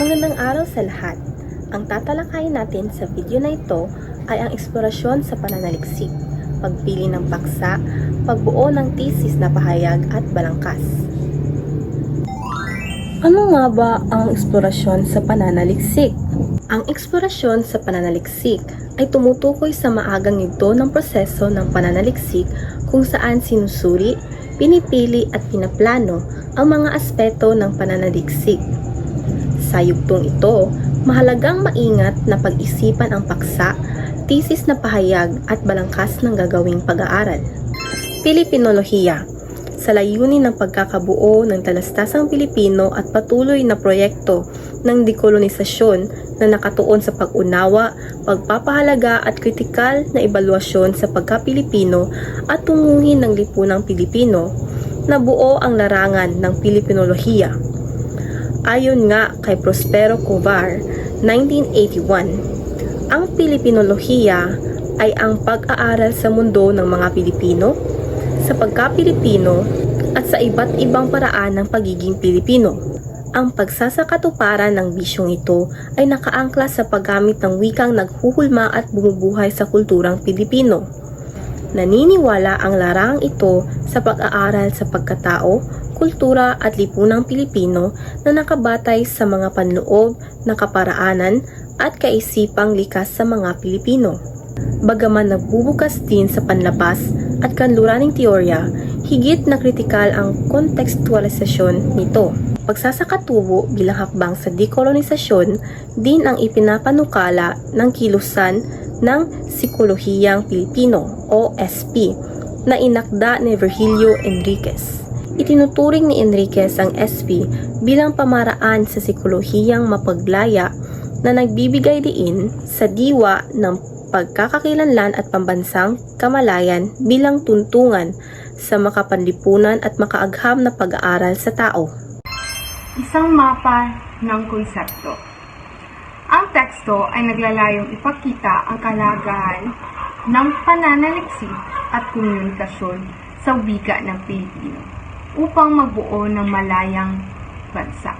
Magandang araw sa lahat. Ang tatalakayin natin sa video na ito ay ang eksplorasyon sa pananaliksik, pagpili ng paksa, pagbuo ng thesis na pahayag at balangkas. Ano nga ba ang eksplorasyon sa pananaliksik? Ang eksplorasyon sa pananaliksik ay tumutukoy sa maagang yugto ng proseso ng pananaliksik kung saan sinusuri, pinipili at pinaplano ang mga aspeto ng pananaliksik. Sa yugtong ito, mahalagang maingat na pag-isipan ang paksa, thesis na pahayag at balangkas ng gagawing pag-aaral. Pilipinolohiya sa layunin ng pagkakabuo ng talastasang Pilipino at patuloy na proyekto ng dekolonisasyon na nakatuon sa pag-unawa, pagpapahalaga at kritikal na ebaluasyon sa pagka-Pilipino at tunguhin ng lipunang Pilipino na buo ang larangan ng Pilipinolohiya. Ayon nga kay Prospero Covar, 1981, ang Pilipinolohiya ay ang pag-aaral sa mundo ng mga Pilipino, sa pagka-Pilipino, at sa iba't ibang paraan ng pagiging Pilipino. Ang pagsasakatuparan ng bisyong ito ay nakaangkla sa paggamit ng wikang naghuhulma at bumubuhay sa kulturang Pilipino. Naniniwala ang larang ito sa pag-aaral sa pagkatao, kultura at lipunang Pilipino na nakabatay sa mga panloob na kaparaanan at kaisipang likas sa mga Pilipino. Bagaman nagbubukas din sa panlabas at kanluraning teorya, higit na kritikal ang kontekstualisasyon nito. Pagsasakatubo bilang hakbang sa dekolonisasyon din ang ipinapanukala ng kilusan ng Psikolohiyang Pilipino o SP na inakda ni Virgilio Enriquez. Itinuturing ni Enriquez ang SP bilang pamaraan sa psikolohiyang mapaglaya na nagbibigay diin sa diwa ng pagkakakilanlan at pambansang kamalayan bilang tuntungan sa makapanlipunan at makaagham na pag-aaral sa tao. Isang mapa ng konsepto. Ang teksto ay naglalayong ipakita ang kalagahan ng pananaliksik at komunikasyon sa wika ng Pilipino upang magbuo ng malayang bansa.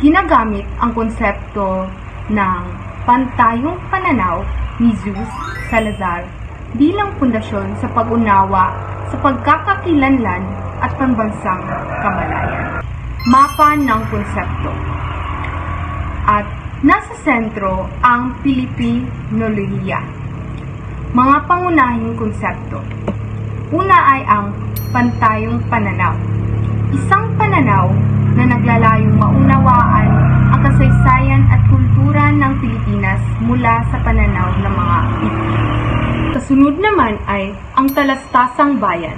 Ginagamit ang konsepto ng pantayong pananaw ni Zeus Salazar bilang pundasyon sa pag-unawa sa pagkakakilanlan at pambansang kamalayan. Mapa ng konsepto. At nasa sentro ang Pilipinolohiya. Mga pangunahing konsepto. Una ay ang pantayong pananaw. Isang pananaw na naglalayong maunawaan ang kasaysayan at kultura ng Pilipinas mula sa pananaw ng mga Pilipino. Kasunod naman ay ang talastasang bayan,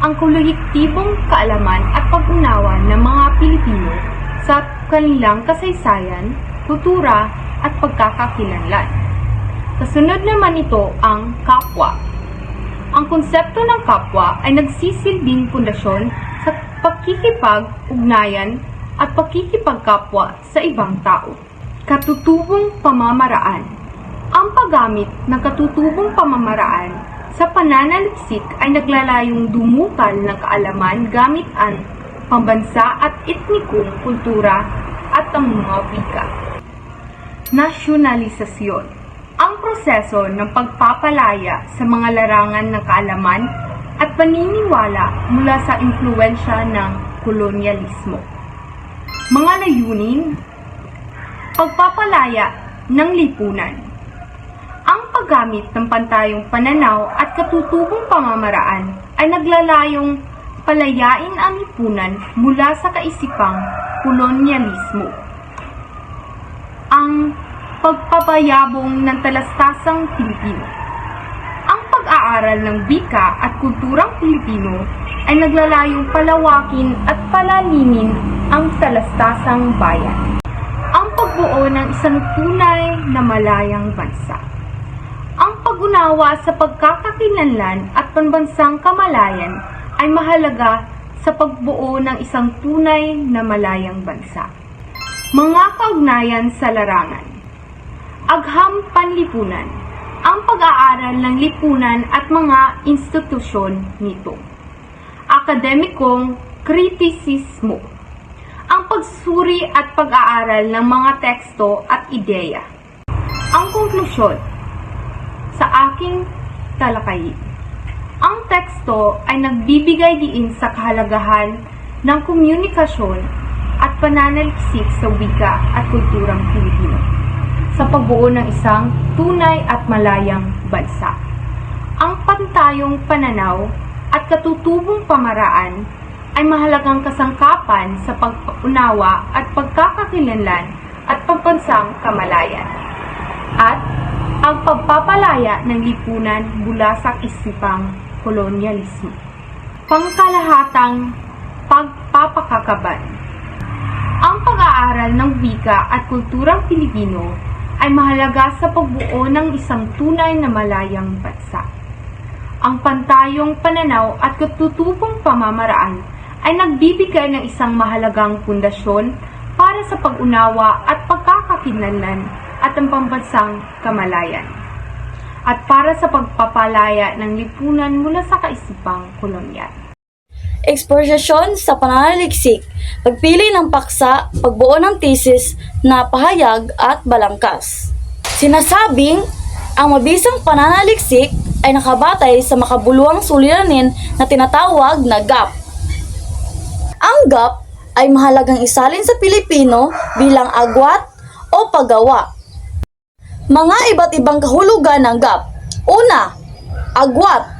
ang kolektibong kaalaman at pag-unawa ng mga Pilipino sa kanilang kasaysayan, kultura at pagkakakilanlan. Kasunod naman ito ang kapwa. Konsepto ng kapwa ay nagsisilbing pundasyon sa pakikipag-ugnayan at pakikipagkapwa sa ibang tao. Katutubong pamamaraan Ang paggamit ng katutubong pamamaraan sa pananaliksik ay naglalayong dumukal ng kaalaman gamit ang pambansa at etnikong kultura at ang mga wika. Nasyonalisasyon proseso ng pagpapalaya sa mga larangan ng kaalaman at paniniwala mula sa impluensya ng kolonyalismo. Mga layunin Pagpapalaya ng lipunan Ang paggamit ng pantayong pananaw at katutubong pamamaraan ay naglalayong palayain ang lipunan mula sa kaisipang kolonyalismo. Ang pagpabayabong ng talastasang Pilipino. Ang pag-aaral ng bika at kulturang Pilipino ay naglalayong palawakin at palalimin ang talastasang bayan. Ang pagbuo ng isang tunay na malayang bansa. Ang pag-unawa sa pagkakakilanlan at panbansang kamalayan ay mahalaga sa pagbuo ng isang tunay na malayang bansa. Mga kaugnayan sa larangan Agham Panlipunan ang pag-aaral ng lipunan at mga institusyon nito. Akademikong kritisismo ang pagsuri at pag-aaral ng mga teksto at ideya. Ang konklusyon sa aking talakayin. Ang teksto ay nagbibigay diin sa kahalagahan ng komunikasyon at pananaliksik sa wika at kulturang Pilipino sa pagbuo ng isang tunay at malayang bansa. Ang pantayong pananaw at katutubong pamaraan ay mahalagang kasangkapan sa pagpaunawa at pagkakakilanlan at pagbansang kamalayan. At ang pagpapalaya ng lipunan mula sa isipang kolonyalismo. Pangkalahatang pagpapakakaban. Ang pag-aaral ng wika at kulturang Pilipino ay mahalaga sa pagbuo ng isang tunay na malayang bansa. Ang pantayong pananaw at katutubong pamamaraan ay nagbibigay ng isang mahalagang pundasyon para sa pag-unawa at pagkakakinlanlan at ang pambansang kamalayan at para sa pagpapalaya ng lipunan mula sa kaisipang kolonyal. Eksposisyon sa pananaliksik, pagpili ng paksa, pagbuo ng thesis na pahayag at balangkas. Sinasabing, ang mabisang pananaliksik ay nakabatay sa makabuluhang suliranin na tinatawag na GAP. Ang GAP ay mahalagang isalin sa Pilipino bilang agwat o paggawa. Mga iba't ibang kahulugan ng GAP. Una, agwat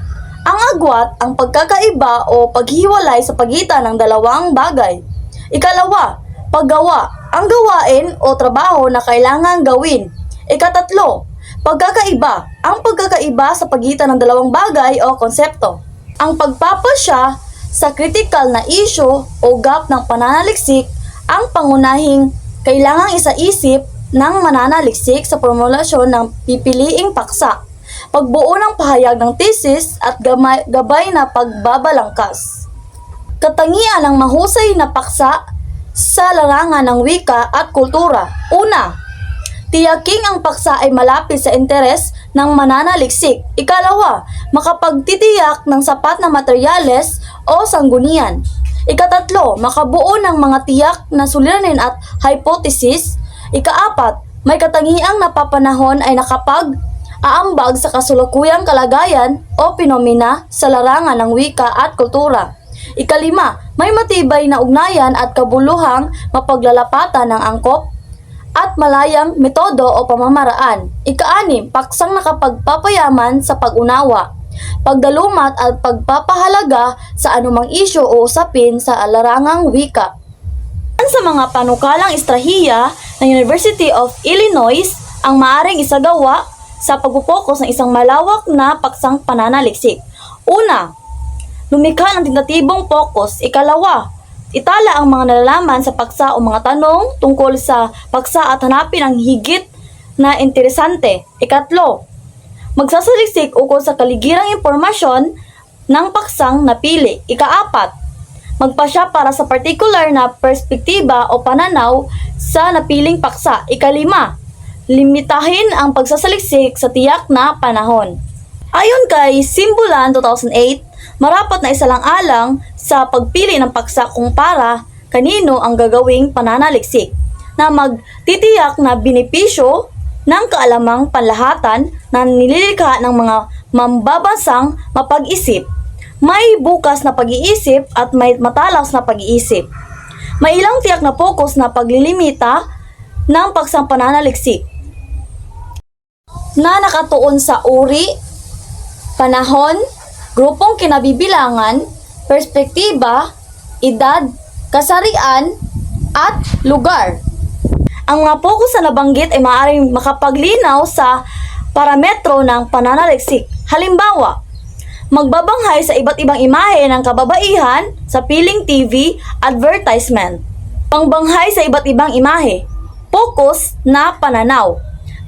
ang agwat ang pagkakaiba o paghiwalay sa pagitan ng dalawang bagay. Ikalawa, paggawa, ang gawain o trabaho na kailangan gawin. Ikatatlo, pagkakaiba, ang pagkakaiba sa pagitan ng dalawang bagay o konsepto. Ang pagpapasya sa critical na issue o gap ng pananaliksik ang pangunahing kailangang isaisip ng mananaliksik sa formulasyon ng pipiliing paksa pagbuo ng pahayag ng thesis at gamay, gabay na pagbabalangkas. Katangian ng mahusay na paksa sa larangan ng wika at kultura. Una, tiyaking ang paksa ay malapit sa interes ng mananaliksik. Ikalawa, makapagtitiyak ng sapat na materyales o sanggunian. Ikatatlo, makabuo ng mga tiyak na suliranin at hypothesis. Ikaapat, may katangiang napapanahon ay nakapag aambag sa kasulukuyang kalagayan o pinomena sa larangan ng wika at kultura. Ikalima, may matibay na ugnayan at kabuluhang mapaglalapatan ng angkop at malayang metodo o pamamaraan. Ikaanim, paksang nakapagpapayaman sa pag-unawa, pagdalumat at pagpapahalaga sa anumang isyo o usapin sa larangang wika. Sa mga panukalang estrahiya ng University of Illinois ang maaring isagawa sa pagpupokus ng isang malawak na paksang pananaliksik. Una, lumikha ng tentatibong focus. Ikalawa, itala ang mga nalalaman sa paksa o mga tanong tungkol sa paksa at hanapin ang higit na interesante. Ikatlo, magsasaliksik ukol sa kaligirang impormasyon ng paksang napili. Ikaapat, magpasya para sa particular na perspektiba o pananaw sa napiling paksa. Ikalima, limitahin ang pagsasaliksik sa tiyak na panahon. Ayon kay Simbulan 2008, marapat na isalang-alang sa pagpili ng paksa kung para kanino ang gagawing pananaliksik na magtitiyak na benepisyo ng kaalamang panlahatan na nililikha ng mga mambabansang mapag-isip, may bukas na pag-iisip at may matalas na pag-iisip. May ilang tiyak na focus na paglilimita ng paksang pananaliksik na nakatuon sa uri, panahon, grupong kinabibilangan, perspektiba, edad, kasarian, at lugar. Ang mga focus na nabanggit ay maaaring makapaglinaw sa parametro ng pananaliksik. Halimbawa, magbabanghay sa iba't ibang imahe ng kababaihan sa piling TV advertisement. Pangbanghay sa iba't ibang imahe. Focus na pananaw.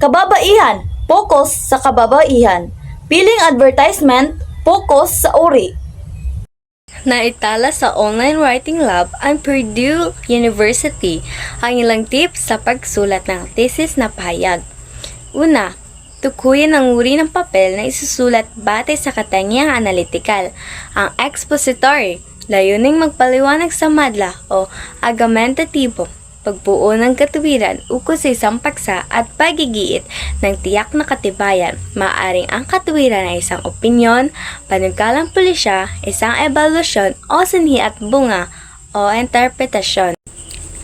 Kababaihan, focus sa kababaihan. Piling advertisement, focus sa uri. Naitala sa Online Writing Lab ang Purdue University ang ilang tips sa pagsulat ng thesis na pahayag. Una, tukuyin ang uri ng papel na isusulat batay sa katangiang analytical. Ang expository, Layuning magpaliwanag sa madla o argumentatibo, pagbuo ng katuwiran ukol sa isang paksa at pagigiit ng tiyak na katibayan. Maaring ang katuwiran ay isang opinyon, panukalang pulisya, isang evalusyon o sinhi at bunga o interpretasyon.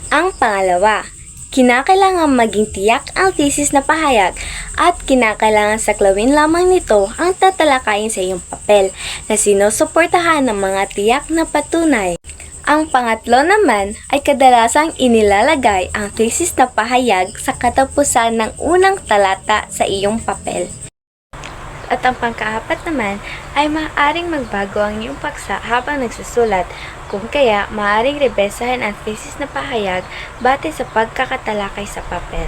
Ang pangalawa, kinakailangan maging tiyak ang thesis na pahayag at kinakailangan saklawin lamang nito ang tatalakayin sa iyong papel na sinusuportahan ng mga tiyak na patunay. Ang pangatlo naman ay kadalasang inilalagay ang thesis na pahayag sa katapusan ng unang talata sa iyong papel. At ang pangkaapat naman ay maaaring magbago ang iyong paksa habang nagsusulat, kung kaya maaaring rebesahin ang thesis na pahayag batay sa pagkakatalakay sa papel.